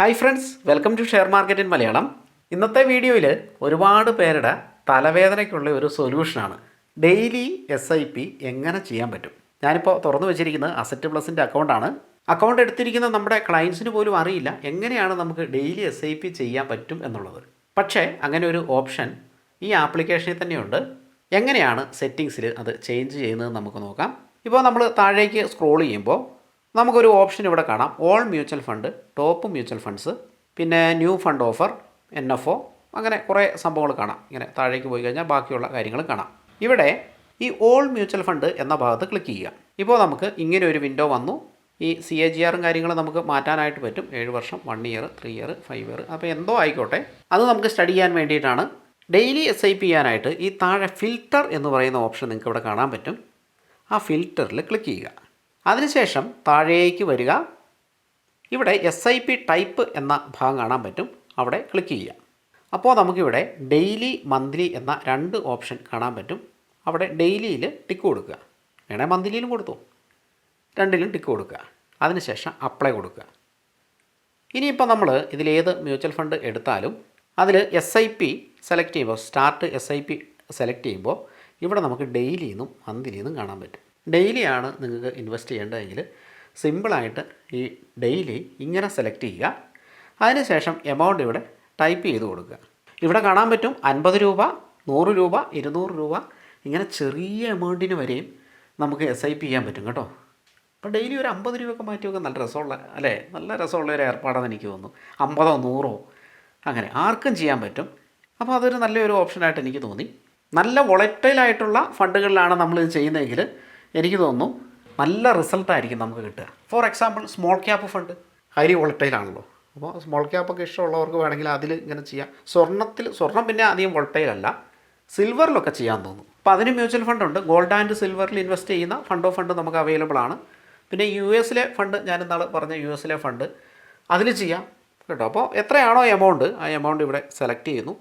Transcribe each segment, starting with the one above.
Hi friends welcome to share market in Malayalam ഇന്നത്തെ വീഡിയോയിൽ ഒരുപാട് പേരുടെ തലവേദനയ്ക്കുള്ള ഒരു സൊല്യൂഷനാണ് ഡെയിലി എസ് ഐ പി എങ്ങനെ ചെയ്യാൻ പറ്റും? ഞാനിപ്പോൾ തുറന്നു വെച്ചിരിക്കുന്നത് അസറ്റ് പ്ലസിന്റെ അക്കൗണ്ടാണ് അക്കൗണ്ട് എടുത്തിരിക്കുന്ന നമ്മുടെ ക്ലയൻസിന് പോലും അറിയില്ല എങ്ങനെയാണ് നമുക്ക് ഡെയിലി എസ് ഐ പി ചെയ്യാൻ പറ്റും എന്നുള്ളത്. പക്ഷേ അങ്ങനെ ഒരു ഓപ്ഷൻ ഈ ആപ്ലിക്കേഷനിൽ തന്നെയുണ്ട്. എങ്ങനെയാണ് സെറ്റിങ്സിൽ അത് ചേഞ്ച് ചെയ്യുന്നത് നമുക്ക് നോക്കാം. ഇപ്പോൾ നമ്മൾ താഴേക്ക് സ്ക്രോൾ ചെയ്യുമ്പോൾ നമുക്കൊരു ഓപ്ഷൻ ഇവിടെ കാണാം. All mutual fund top mutual funds പിന്നെ new fund offer N F O അങ്ങനെ കുറേ സംഭവങ്ങൾ കാണാം. ഇങ്ങനെ താഴേക്ക് പോയി കഴിഞ്ഞാൽ ബാക്കിയുള്ള കാര്യങ്ങൾ കാണാം. ഇവിടെ ഈ ഓൾ മ്യൂച്വൽ ഫണ്ട് എന്ന ഭാഗത്ത് ക്ലിക്ക് ചെയ്യുക. ഇപ്പോൾ നമുക്ക് ഇങ്ങനെ ഒരു വിൻഡോ വന്നു. ഈ സി എ ജി ആറും കാര്യങ്ങളും നമുക്ക് മാറ്റാനായിട്ട് പറ്റും. ഏഴ് വർഷം one year three year five year അപ്പോൾ എന്തോ ആയിക്കോട്ടെ. അത് നമുക്ക് സ്റ്റഡി ചെയ്യാൻ വേണ്ടിയിട്ടാണ്. ഡെയിലി എസ് ഐ പി ചെയ്യാനായിട്ട് ഈ താഴെ ഫിൽറ്റർ എന്ന് പറയുന്ന ഓപ്ഷൻ നിങ്ങൾക്ക് ഇവിടെ കാണാൻ പറ്റും. ആ ഫിൽറ്ററിൽ ക്ലിക്ക് ചെയ്യുക. അതിനുശേഷം താഴേക്ക് വരിക. ഇവിടെ എസ് ഐ പി ടൈപ്പ് എന്ന ഭാഗം കാണാൻ പറ്റും. അവിടെ ക്ലിക്ക് ചെയ്യുക. അപ്പോൾ നമുക്കിവിടെ ഡെയിലി മന്ത്ലി എന്ന രണ്ട് ഓപ്ഷൻ കാണാൻ പറ്റും. അവിടെ ഡെയിലിയിൽ ടിക്ക് കൊടുക്കുക. വേണേൽ മന്ത്ലിയിലും കൊടുത്തു. രണ്ടിലും ടിക്ക് കൊടുക്കുക. അതിനുശേഷം അപ്ലൈ കൊടുക്കുക. ഇനിയിപ്പോൾ നമ്മൾ ഇതിലേത് മ്യൂച്വൽ ഫണ്ട് എടുത്താലും അതിൽ എസ് ഐ പി സെലക്ട് ചെയ്യുമ്പോൾ start S I P select ചെയ്യുമ്പോൾ ഇവിടെ നമുക്ക് ഡെയിലിന്നും മന്ത്ലിന്നും കാണാൻ പറ്റും. ഡെയിലിയാണ് നിങ്ങൾക്ക് ഇൻവെസ്റ്റ് ചെയ്യേണ്ടതെങ്കിൽ സിമ്പിളായിട്ട് ഈ ഡെയിലി ഇങ്ങനെ സെലക്ട് ചെയ്യുക. അതിനുശേഷം എമൗണ്ട് ഇവിടെ ടൈപ്പ് ചെയ്ത് കൊടുക്കുക. ഇവിടെ കാണാൻ പറ്റും അൻപത് രൂപ നൂറ് രൂപ ഇരുന്നൂറ് രൂപ ഇങ്ങനെ ചെറിയ എമൗണ്ടിന് വരെയും നമുക്ക് എസ് ഐ പി ചെയ്യാൻ പറ്റും കേട്ടോ. അപ്പോൾ ഡെയിലി ഒരു അമ്പത് രൂപയൊക്കെ മാറ്റി വെക്കാൻ നല്ല രസമുള്ള അല്ലേ? നല്ല രസമുള്ള ഒരു ഏർപ്പാടാണെന്ന് എനിക്ക് തോന്നുന്നു. അമ്പതോ നൂറോ അങ്ങനെ ആർക്കും ചെയ്യാൻ പറ്റും. അപ്പോൾ അതൊരു നല്ലൊരു ഓപ്ഷനായിട്ട് എനിക്ക് തോന്നി. നല്ല വൊളറ്റൈലായിട്ടുള്ള ഫണ്ടുകളിലാണ് നമ്മൾ ഇത് ചെയ്യുന്നതെങ്കിൽ എനിക്ക് തോന്നുന്നു നല്ല റിസൾട്ടായിരിക്കും നമുക്ക് കിട്ടുക. For example small cap fund highly വോളറ്റൈലാണല്ലോ അപ്പോൾ സ്മോൾ ക്യാപ്പൊക്കെ ഇഷ്ടമുള്ളവർക്ക് വേണമെങ്കിൽ അതിൽ ഇങ്ങനെ ചെയ്യാം. സ്വർണത്തിൽ സ്വർണം പിന്നെ അധികം വോളറ്റൈലല്ല സിൽവറിലൊക്കെ ചെയ്യാൻ തോന്നും അപ്പോൾ അതിന് മ്യൂച്വൽ ഫണ്ട് ഉണ്ട്. ഗോൾഡ് ആൻഡ് സിൽവറിൽ ഇൻവെസ്റ്റ് ചെയ്യുന്ന ഫണ്ട് ഓഫ് ഫണ്ട് നമുക്ക് അവൈലബിൾ ആണ്. പിന്നെ യു എസിലെ ഫണ്ട് ഞാൻ ഇന്നാൾ പറഞ്ഞ യു എസിലെ ഫണ്ട് അതിൽ ചെയ്യാം. കേട്ടോ? അപ്പോൾ എത്രയാണോ എമൗണ്ട് ആ എമൗണ്ട് ഇവിടെ സെലക്ട് ചെയ്യുന്നു.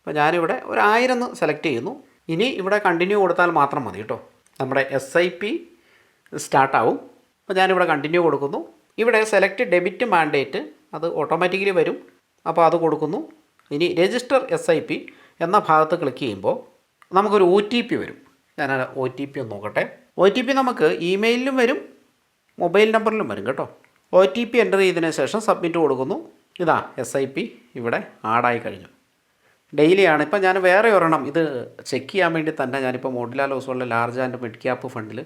അപ്പോൾ ഞാനിവിടെ ഒരു ആയിരം സെലക്ട് ചെയ്യുന്നു. ഇനി ഇവിടെ കണ്ടിന്യൂ കൊടുത്താൽ മാത്രം മതി കേട്ടോ. നമ്മുടെ എസ് ഐ പി സ്റ്റാർട്ടാവും. അപ്പോൾ ഞാനിവിടെ കണ്ടിന്യൂ കൊടുക്കുന്നു. ഇവിടെ സെലക്ട് ഡെബിറ്റ് മാൻഡേറ്റ് അത് ഓട്ടോമാറ്റിക്കലി വരും. അപ്പോൾ അത് കൊടുക്കുന്നു. ഇനി രജിസ്റ്റർ എസ് ഐ പി എന്ന ഭാഗത്ത് ക്ലിക്ക് ചെയ്യുമ്പോൾ നമുക്കൊരു ഒ ടി പി വരും. ഞാൻ ഒ ടി പി ഒന്ന് നോക്കട്ടെ. ഒ ടി പി നമുക്ക് ഇമെയിലിലും വരും മൊബൈൽ നമ്പറിലും വരും കേട്ടോ. ഒ ടി പി എന്റർ ചെയ്തതിന് ശേഷം സബ്മിറ്റ് കൊടുക്കുന്നു. ഇതാ എസ് ഐ പി ഇവിടെ ആഡായി കഴിഞ്ഞു. ഡെയിലിയാണ്. ഇപ്പം ഞാൻ വേറെ ഒരെണ്ണം. ഇത് ചെക്ക് ചെയ്യാൻ വേണ്ടി തന്നെ ഞാനിപ്പോൾ മോഡിലാൽ ഹൗസുകളിലെ ലാർജ് ആൻഡ് മിഡ് ക്യാപ്പ് ഫണ്ടിൽ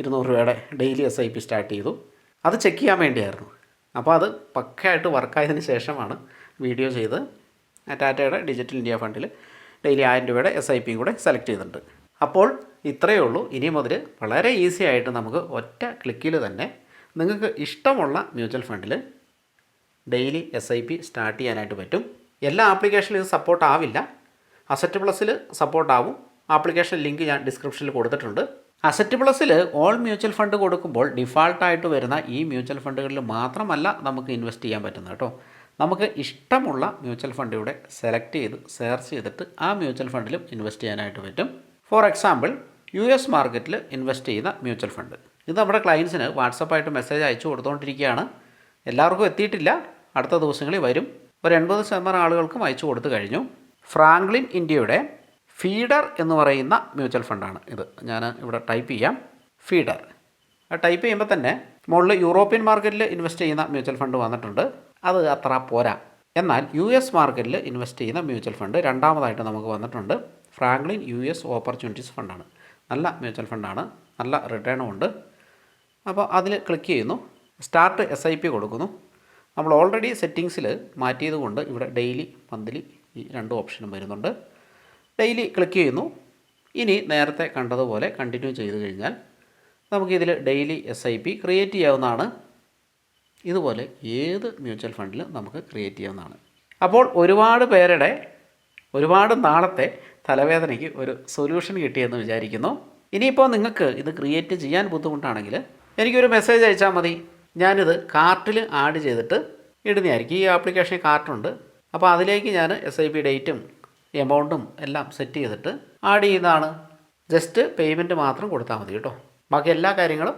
ഇരുന്നൂറ് രൂപയുടെ daily S I P start ചെയ്തു. അത് ചെക്ക് ചെയ്യാൻ വേണ്ടിയായിരുന്നു. അപ്പോൾ അത് പക്കയായിട്ട് വർക്കായതിന് ശേഷമാണ് വീഡിയോ ചെയ്ത് ടാറ്റയുടെ ഡിജിറ്റൽ ഇന്ത്യ ഫണ്ടിൽ ഡെയിലി ആയിരം രൂപയുടെ എസ് ഐ പിയും കൂടെ സെലക്ട് ചെയ്തിട്ടുണ്ട്. അപ്പോൾ ഇത്രയേ ഉള്ളൂ. ഇനി മുതൽ വളരെ ഈസി ആയിട്ട് നമുക്ക് ഒറ്റ ക്ലിക്കിൽ തന്നെ നിങ്ങൾക്ക് ഇഷ്ടമുള്ള മ്യൂച്വൽ ഫണ്ടിൽ daily S I P start ചെയ്യാനായിട്ട് പറ്റും. എല്ലാ ആപ്ലിക്കേഷനിലും ഇത് സപ്പോർട്ട് ആവില്ല അസറ്റ് പ്ലസ്സിൽ സപ്പോർട്ട് ആവും ആപ്ലിക്കേഷൻ ലിങ്ക് ഞാൻ ഡിസ്ക്രിപ്ഷനിൽ കൊടുത്തിട്ടുണ്ട്. അസറ്റ് പ്ലസ്സിൽ ഓൾ മ്യൂച്വൽ ഫണ്ട് കൊടുക്കുമ്പോൾ ഡിഫാൾട്ടായിട്ട് വരുന്ന ഈ മ്യൂച്വൽ ഫണ്ടുകളിൽ മാത്രമല്ല നമുക്ക് ഇൻവെസ്റ്റ് ചെയ്യാൻ പറ്റുന്നത് കേട്ടോ. നമുക്ക് ഇഷ്ടമുള്ള മ്യൂച്വൽ ഫണ്ട് ഇവിടെ സെലക്ട് ചെയ്ത് സെർച്ച് ചെയ്തിട്ട് ആ മ്യൂച്വൽ ഫണ്ടിലും ഇൻവെസ്റ്റ് ചെയ്യാനായിട്ട് പറ്റും. ഫോർ എക്സാമ്പിൾ യു എസ് മാർക്കറ്റിൽ ഇൻവെസ്റ്റ് ചെയ്യുന്ന മ്യൂച്വൽ ഫണ്ട് ഇത് നമ്മുടെ ക്ലയൻസിന് വാട്സപ്പായിട്ട് മെസ്സേജ് അയച്ചു കൊടുത്തുകൊണ്ടിരിക്കുകയാണ് എല്ലാവർക്കും എത്തിയിട്ടില്ല. അടുത്ത ദിവസങ്ങളിൽ വരും. ഒരു എൺപത് ശതമാനം ആളുകൾക്കും അയച്ചു കൊടുത്തു കഴിഞ്ഞു. ഫ്രാങ്ക്ലിൻ ഇന്ത്യയുടെ ഫീഡർ എന്ന് പറയുന്ന മ്യൂച്വൽ ഫണ്ടാണ് ഇത്. ഞാൻ ഇവിടെ ടൈപ്പ് ചെയ്യാം. ഫീഡർ. ടൈപ്പ് ചെയ്യുമ്പോൾ തന്നെ മുകളിൽ യൂറോപ്യൻ മാർക്കറ്റിൽ ഇൻവെസ്റ്റ് ചെയ്യുന്ന മ്യൂച്വൽ ഫണ്ട് വന്നിട്ടുണ്ട്. അത് അത്ര പോരാ. എന്നാൽ യു എസ് മാർക്കറ്റിൽ ഇൻവെസ്റ്റ് ചെയ്യുന്ന മ്യൂച്വൽ ഫണ്ട് രണ്ടാമതായിട്ട് നമുക്ക് വന്നിട്ടുണ്ട്. ഫ്രാങ്ക്ലിൻ യു എസ് ഓപ്പർച്യൂണിറ്റീസ് ഫണ്ടാണ്. നല്ല മ്യൂച്വൽ ഫണ്ടാണ്. നല്ല റിട്ടേണും ഉണ്ട്. അപ്പോൾ അതിൽ ക്ലിക്ക് ചെയ്യുന്നു. സ്റ്റാർട്ട് എസ് ഐ പി കൊടുക്കുന്നു. നമ്മൾ ഓൾറെഡി സെറ്റിങ്സിൽ മാറ്റിയതുകൊണ്ട് ഇവിടെ ഡെയിലി മന്ത്ലി ഈ രണ്ട് ഓപ്ഷനും വരുന്നുണ്ട്. ഡെയിലി ക്ലിക്ക് ചെയ്യുന്നു. ഇനി നേരത്തെ കണ്ടതുപോലെ കണ്ടിന്യൂ ചെയ്ത് കഴിഞ്ഞാൽ നമുക്കിതിൽ daily S I P create ചെയ്യാവുന്നതാണ്. ഇതുപോലെ ഏത് മ്യൂച്വൽ ഫണ്ടിലും നമുക്ക് ക്രിയേറ്റ് ചെയ്യാവുന്നതാണ്. അപ്പോൾ ഒരുപാട് പേരുടെ ഒരുപാട് നാളത്തെ തലവേദനയ്ക്ക് ഒരു സൊല്യൂഷൻ കിട്ടിയെന്ന് വിചാരിക്കുന്നു. ഇനിയിപ്പോൾ നിങ്ങൾക്ക് ഇത് ക്രിയേറ്റ് ചെയ്യാൻ ബുദ്ധിമുട്ടാണെങ്കിൽ എനിക്കൊരു മെസ്സേജ് അയച്ചാൽ മതി. ഞാനിത് കാർട്ടിൽ ആഡ് ചെയ്തിട്ട് ഇടുന്നതായിരിക്കും. ഈ ആപ്ലിക്കേഷനിൽ കാർട്ടുണ്ട്. അപ്പോൾ അതിലേക്ക് ഞാൻ എസ് ഐ പി ഡേറ്റും എമൗണ്ടും എല്ലാം സെറ്റ് ചെയ്തിട്ട് ആഡ് ചെയ്യുന്നതാണ്. ജസ്റ്റ് പേയ്മെന്റ് മാത്രം കൊടുത്താൽ മതി കേട്ടോ. ബാക്കി എല്ലാ കാര്യങ്ങളും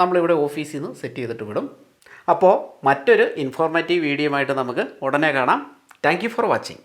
നമ്മളിവിടെ ഓഫീസിൽ നിന്ന് സെറ്റ് ചെയ്തിട്ട് വിടും. അപ്പോൾ മറ്റൊരു ഇൻഫോർമേറ്റീവ് വീഡിയോ ആയിട്ട് നമുക്ക് ഉടനെ കാണാം. Thank for watching